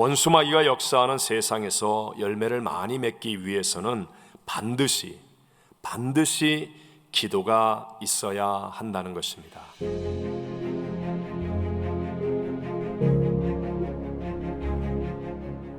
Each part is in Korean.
원수마귀가 역사하는 세상에서 열매를 많이 맺기 위해서는 반드시 반드시 기도가 있어야 한다는 것입니다.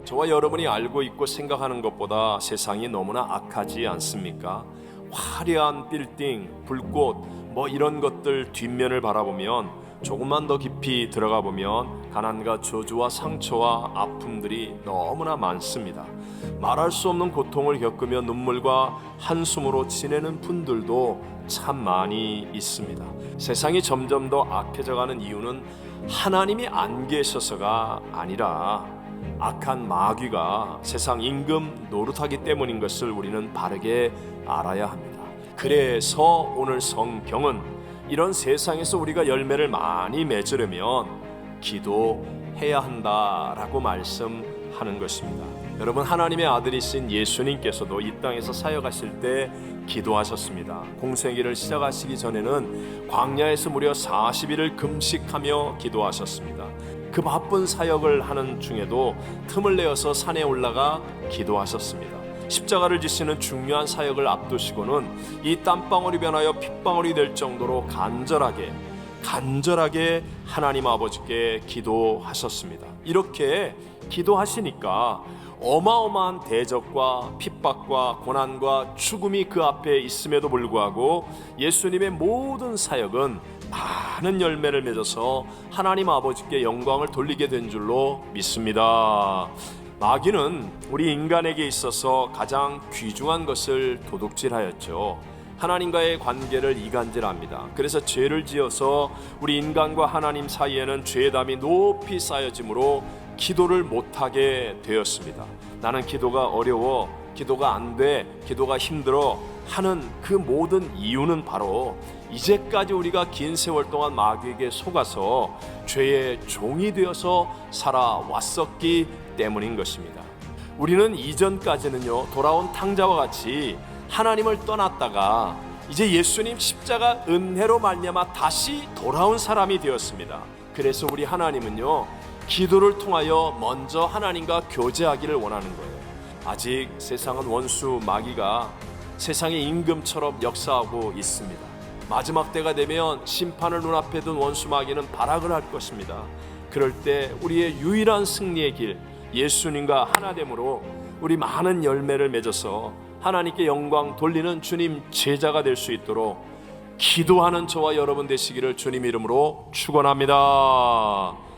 저와 여러분이 알고 있고 생각하는 것보다 세상이 너무나 악하지 않습니까? 화려한 빌딩, 불꽃, 뭐 이런 것들 뒷면을 바라보면 조금만 더 깊이 들어가 보면 가난과 저주와 상처와 아픔들이 너무나 많습니다. 말할 수 없는 고통을 겪으며 눈물과 한숨으로 지내는 분들도 참 많이 있습니다. 세상이 점점 더 악해져가는 이유는 하나님이 안 계셔서가 아니라 악한 마귀가 세상 임금 노릇하기 때문인 것을 우리는 바르게 알아야 합니다. 그래서 오늘 성경은 이런 세상에서 우리가 열매를 많이 맺으려면 기도해야 한다라고 말씀하는 것입니다. 여러분 하나님의 아들이신 예수님께서도 이 땅에서 사역하실 때 기도하셨습니다. 공생애를 시작하시기 전에는 광야에서 무려 40일을 금식하며 기도하셨습니다. 그 바쁜 사역을 하는 중에도 틈을 내어서 산에 올라가 기도하셨습니다. 십자가를 지시는 중요한 사역을 앞두시고는 이 땀방울이 변하여 핏방울이 될 정도로 간절하게 간절하게 하나님 아버지께 기도하셨습니다. 이렇게 기도하시니까 어마어마한 대적과 핍박과 고난과 죽음이 그 앞에 있음에도 불구하고 예수님의 모든 사역은 많은 열매를 맺어서 하나님 아버지께 영광을 돌리게 된 줄로 믿습니다. 마귀는 우리 인간에게 있어서 가장 귀중한 것을 도둑질하였죠. 하나님과의 관계를 이간질합니다. 그래서 죄를 지어서 우리 인간과 하나님 사이에는 죄담이 높이 쌓여지므로 기도를 못하게 되었습니다. 나는 기도가 어려워, 기도가 안 돼, 기도가 힘들어 하는 그 모든 이유는 바로 이제까지 우리가 긴 세월 동안 마귀에게 속아서 죄의 종이 되어서 살아왔었기 때문인 것입니다. 우리는 이전까지는요 돌아온 탕자와 같이 하나님을 떠났다가 이제 예수님 십자가 은혜로 말미암아 다시 돌아온 사람이 되었습니다. 그래서 우리 하나님은요 기도를 통하여 먼저 하나님과 교제하기를 원하는 거예요. 아직 세상은 원수 마귀가 세상의 임금처럼 역사하고 있습니다. 마지막 때가 되면 심판을 눈앞에 둔 원수 마귀는 발악을 할 것입니다. 그럴 때 우리의 유일한 승리의 길 예수님과 하나됨으로 우리 많은 열매를 맺어서 하나님께 영광 돌리는 주님 제자가 될 수 있도록 기도하는 저와 여러분 되시기를 주님 이름으로 축원합니다.